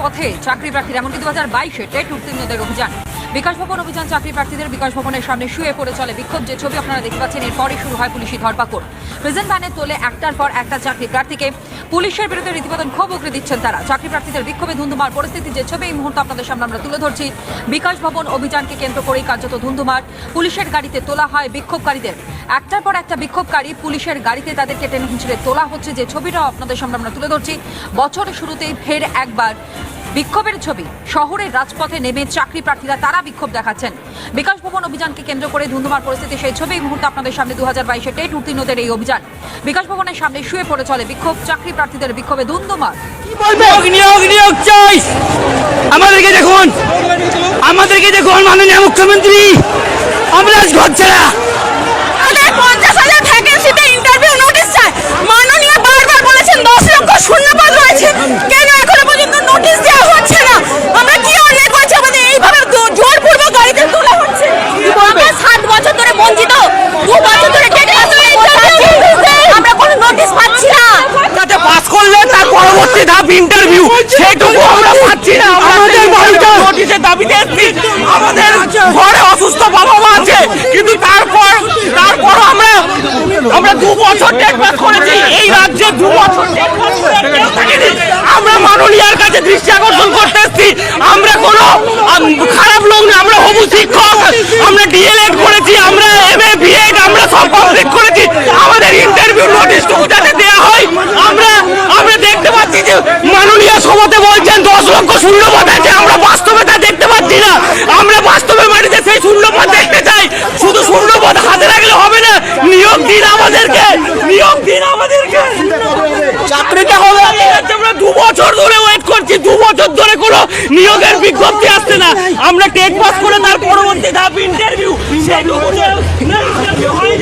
পথে চাকরি প্রার্থীরা এমনকি দু হাজার বাইশে টেট উত্তীর্ণদের অভিযান। বিকাশ ভবন অভিযান চাকরি প্রার্থীদের বিকাশ ভবনের সামনে শুয়ে পড়ে চলে বিক্ষোভ। যে ছবি আপনারা দেখতে পাচ্ছেন, এরপরই শুরু হয় পুলিশি ধরপাকড়। প্রেজেন্ট ভ্যানে তোলে একটার পর একটা চাকরি প্রার্থীকে পুলিশের বিরুদ্ধে রীতিমতো ক্ষোভ উগরে দিচ্ছেন তারা। চাকরি প্রার্থীদের বিক্ষোভে ধুন্ধুমার পরিস্থিতি যে ছবি এই মুহূর্তে আপনাদের সামনে আমরা তুলে ধরছি। বিকাশ ভবন অভিযানকে কেন্দ্র করেই কার্যত ধুন্ধুমার পুলিশের গাড়িতে তোলা হয় বিক্ষোভকারীদের। একটার পর একটা বিক্ষোভকারী পুলিশের গাড়িতে তাদেরকে টেনে হিঁচড়ে তোলা হচ্ছে। যে ছবিটাও আপনাদের সামনে আমরা তুলে ধরছি। বছরের শুরুতেই ফের একবার বিক্ষোভের ছবি। শহরের রাজপথে নেমে চাকরি প্রার্থীরা তারা বিক্ষোভ দেখাচ্ছেন। বিকাশ ভবন অভিযানকে কেন্দ্র করে ধুন্ধুমার পরিস্থিতি সেই ছবি। এই মুহূর্তে আপনাদের সামনে দু হাজার বাইশে টেট উত্তীর্ণদের এই অভিযান। বিকাশ ভবনের সামনে শুয়ে পড়ে চলে বিক্ষোভ। চাকরি প্রার্থীদের বিক্ষোভে ধুন্ধুমার। আমাদেরকে দেখুন! আমাদেরকে দেখুন, মাননীয় মুখ্যমন্ত্রী! আমরা ঘর ছাড়া আমাদের পঞ্চাশ হাজার ভ্যাকেন্সিতে ইন্টারভিউ নোটিশ চায় মাননীয় বারবার বলেছেন দশ লক্ষ শূন্যপদ রয়েছে কেন এখনও পর্যন্ত নোটিশ দেওয়া হচ্ছে না আমরা কি অন্যায় করছি আমাদের এইভাবে জো- জোরপূর্বক গাড়িতে তোলা হচ্ছে আমরা সাত বছর ধরে বঞ্চিত দু বছর ধরে টেট পাস করে বসে আছি। আমরা কোনো নোটিশ পাচ্ছি না তাতে পাস করলে তার পরবর্তী ধাপ ইন্টারভিউ সেটুকু আমরা পাচ্ছি না আমাদের বাড়িতে নোটিশের দাবিতে এসেছি আমাদের ঘরে অসুস্থ বাবা মা আছে কিন্তু তারপর তারপর আমরা আমরা দু বছর টেট পাস করেছি। এই রাজ্যে দু বছর টেট পাস করে কেউ থাকেনি। আমরা মাননীয়ার কাছে দৃষ্টি আকর্ষণ করতে এসেছি। আমরা কোনো খারাপ লোক না। আমরা হবু শিক্ষক। আমরা ডিএলএড করেছি। আমরা এমএ বিএড আমরা সব কমপ্লিট করেছি। আমাদের ইন্টারভিউ নোটিশটুকু যাতে দেওয়া হয়। আমরা আমরা দেখতে পাচ্ছি যে মাননীয় সভাতে বলছেন দশ লক্ষ শূন্য শূন্যপদ আছে। আমরা বাস্তবে তা দেখতে পাচ্ছি না। আমরা বাস্তবে মাটিতে সেই শূন্যপদ দেখতে চাই। শুধু শূন্যপদ হাতে রাখলে দিন আমাদেরকে নিয়োগ দিন আমাদেরকে চাকরিটা হবে আমরা দু বছর ধরে ওয়েট করছি, দু বছর ধরে কোনো নিয়োগের বিজ্ঞপ্তি আসছে না আমরা টেক পাস করে তার পরবর্তী ধাপ ইন্টারভিউ হয়নি।